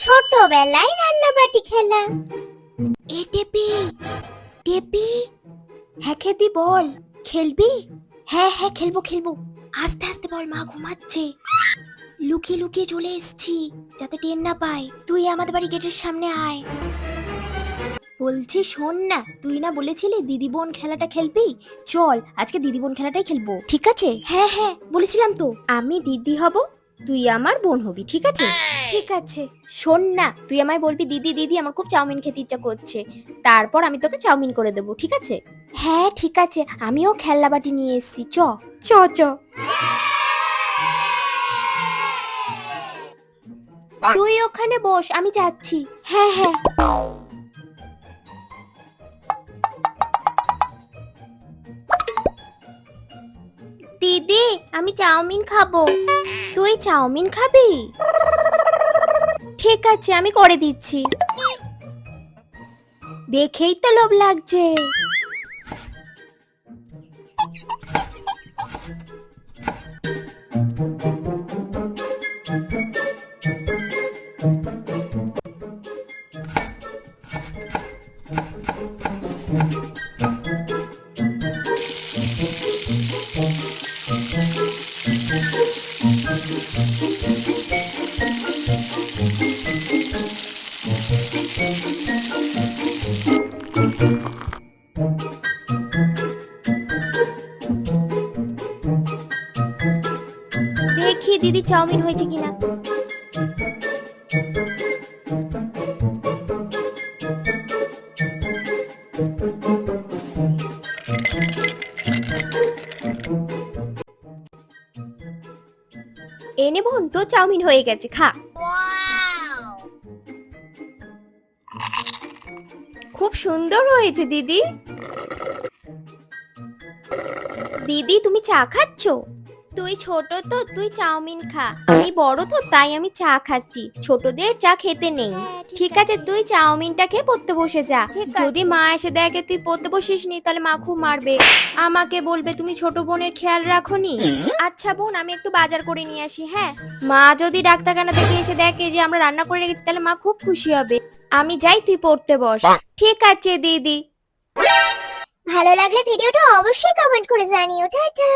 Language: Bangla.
ছোটবেলায় রান্নাবাটি খেলা এ টেপি টেপি। হ্যাঁ খেদি বল। খেলবি? হ্যাঁ হ্যাঁ খেলব খেলব। আস্তে আস্তে বল, মা ঘুমাচ্ছে। লুকিয়ে লুকিয়ে চলে এসেছি, যাতে টের না পায়। তুই আমাদের বাড়ি গেটের সামনে আয়। বলছি, শোন না, তুই না বলেছিলি দিদি বোন খেলাটা খেলবি? চল, আজকে দিদি বোন খেলাটাই খেলব। ঠিক আছে? হ্যাঁ হ্যাঁ বলেছিলাম তো। আমি দিদি হব, তুই আমার বোন হবি, ঠিক আছে? ঠিক আছে শোন না তুই আমায় বলবি দিদি দিদি আমার খুব চাউমিন খেতে ইচ্ছা করছে। তারপর আমি তোকে চাউমিন করে দেবো ঠিক আছে? হ্যাঁ ঠিক আছে আমিও খেলনা বাটি নিয়ে এসেছি চ। চ চ। তুই ওখানে বস আমি যাচ্ছি। হ্যাঁ হ্যাঁ। দিদি আমি চাউমিন খাব। তুই চাউমিন খাবি? ঠিক আছে আমি করে দিচ্ছি। দেখেই তো লোভ লাগছে। দেখি দিদি চাউমিন হয়েছে কিনা। এনে বোন তো চাউমিন হয়ে গেছে, খা। খুব সুন্দর হয়েছে, দিদি। দিদি, তুমি চা খাচ্ছ? তুই ছোট তো তুই চাউমিন খা। আমি বড় তো তাই আমি চা খাচ্ছি। ছোটদের চা খেতে নেই। ঠিক আছে। তুই চাউমিনটা খেয়ে পড়তে বসে যা। যদি মা এসে দেখে তুই পড়তে বসিস নি তাহলে মা খুব মারবে। আমাকে বলবে তুমি ছোট বোনের খেয়াল রাখোনি? আচ্ছা বোন আমি একটু বাজার করে নিয়ে আসি হ্যাঁ? মা যদি ডাক্তারখানা থেকে এসে দেখে যে আমরা রান্না করে রেখেছি তাহলে মা খুব খুশি হবে। আমি যাই তুই পড়তে বস। ঠিক আছে দিদি। ভালো লাগলে ভিডিওটা অবশ্যই কমেন্ট করে জানিও। টাটা।